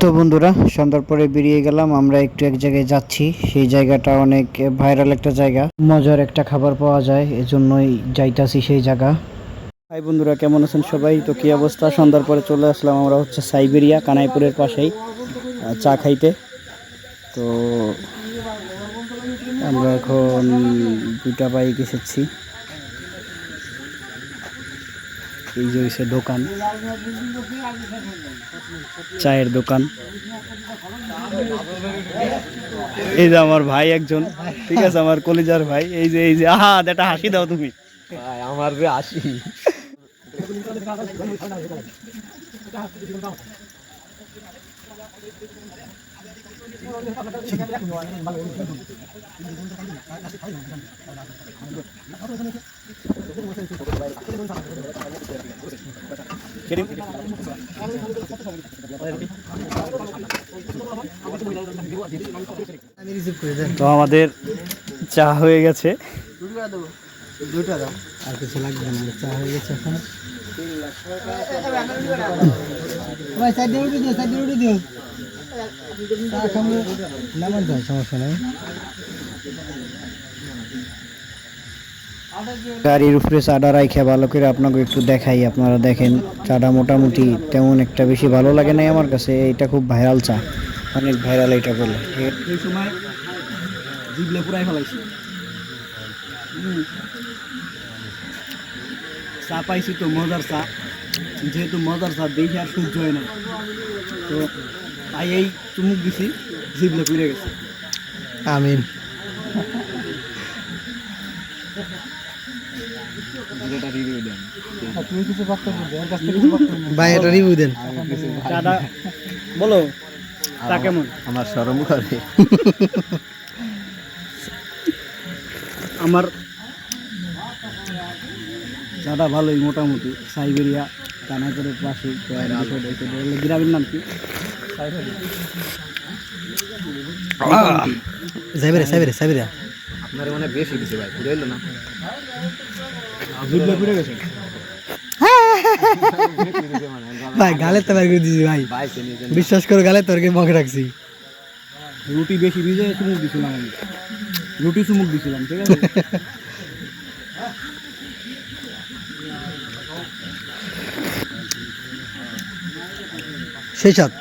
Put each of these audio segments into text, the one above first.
তো বন্ধুরা, সন্ধ্যার পরে বেরিয়ে গেলাম। আমরা একটু এক জায়গায় যাচ্ছি। সেই জায়গাটা অনেক ভাইরাল একটা জায়গা। মজার একটা খাবার পাওয়া যায়, এজন্যই যাইতাছি সেই জায়গা। হাই বন্ধুরা, কেমন আছেন সবাই? তো কি অবস্থা? সন্ধ্যার পরে চলে আসলাম আমরা হচ্ছে সাইবেরিয়া, কানাইপুরের পাশেই চা খাইতে। তো আমরা এখন দুটা বাইক এসেছি। এই যে হয়েছে দোকান, চায়ের দোকান। এই যে আমার ভাই একজন, ঠিক আছে, আমার কলিজার ভাই। এই যে এই যে, আহা একটা হাসি দাও তুমি। আমার যে আসি তো আমাদের চা হয়ে গেছে। আর কিছু লাগবে না চা হয়ে গেছে এখন। ভাই সাইড উঠে দিও সাইড উঠে দিও। চা খাব। নামান যায় সমস্যা নাই। গাড়ির উপরে চাটা রাইখে ভালো করে আপনাকে একটু দেখাই আপনারা দেখেন চাটা মোটামুটি তেমন একটা বেশি ভালো লাগে নাই আমার কাছে এটা খুব ভাইরাল চা অনেক ভাইরাল এটা বলে। এই সময় জিবলে পুরাই ফেলাইছি। চা পাইছি তো মজার চা যেহেতু মজার চা দেখি আর সহ্য হয় না। তো তাই এই চুমুক দিছি জিবলে পুড়ে গেছে। আমিন তুমি কিছু বক্তব্য দেন ওর কাছ থেকে কিছু বক্তব্য ভাই এটা রিভিউ দেন। চাটা বলো চা কেমন? আমার শরম করে। আমার চাটা ভালোই মোটামুটি। সাইবেরিয়া কানাইপুরের পাশে তো গ্রামের নাম কি? Siberia Siberia Siberia. আপনার মানে বেশি দিছে ভাই পুরো না? ভাই গালে তো করে দিছি ভাই। বিশ্বাস করে গালে তোরকে মগে রাখছি। রুটি বেশি ভিজে চুমুক দিছিলাম আমি। রুটি চুমুক দিছিলাম ঠিক আছে? সেই সাথ।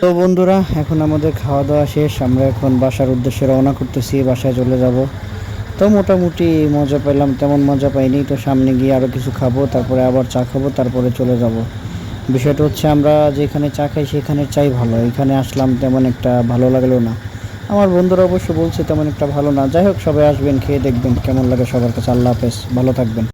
তো বন্ধুরা এখন আমাদের খাওয়া দাওয়া শেষ। আমরা এখন বাসার উদ্দেশ্যে রওনা করতেছি বাসায় চলে যাব। তো মোটামুটি মজা পেলাম, তেমন মজা পাইনি। তো সামনে গিয়ে আরও কিছু খাব, তারপরে আবার চা খাব, তারপরে চলে যাব। বিষয়টা হচ্ছে আমরা যেখানে চা খাই সেখানে চাই ভালো, এখানে আসলাম তেমন একটা ভালো লাগল না। আমার বন্ধুরা অবশ্য বলছে তেমন একটা ভালো না। যাই হোক, সবাই আসবেন, খেয়ে দেখবেন, কেমন লাগে সবার কাছে। আল্লাহ হাফেজ, ভালো থাকবেন।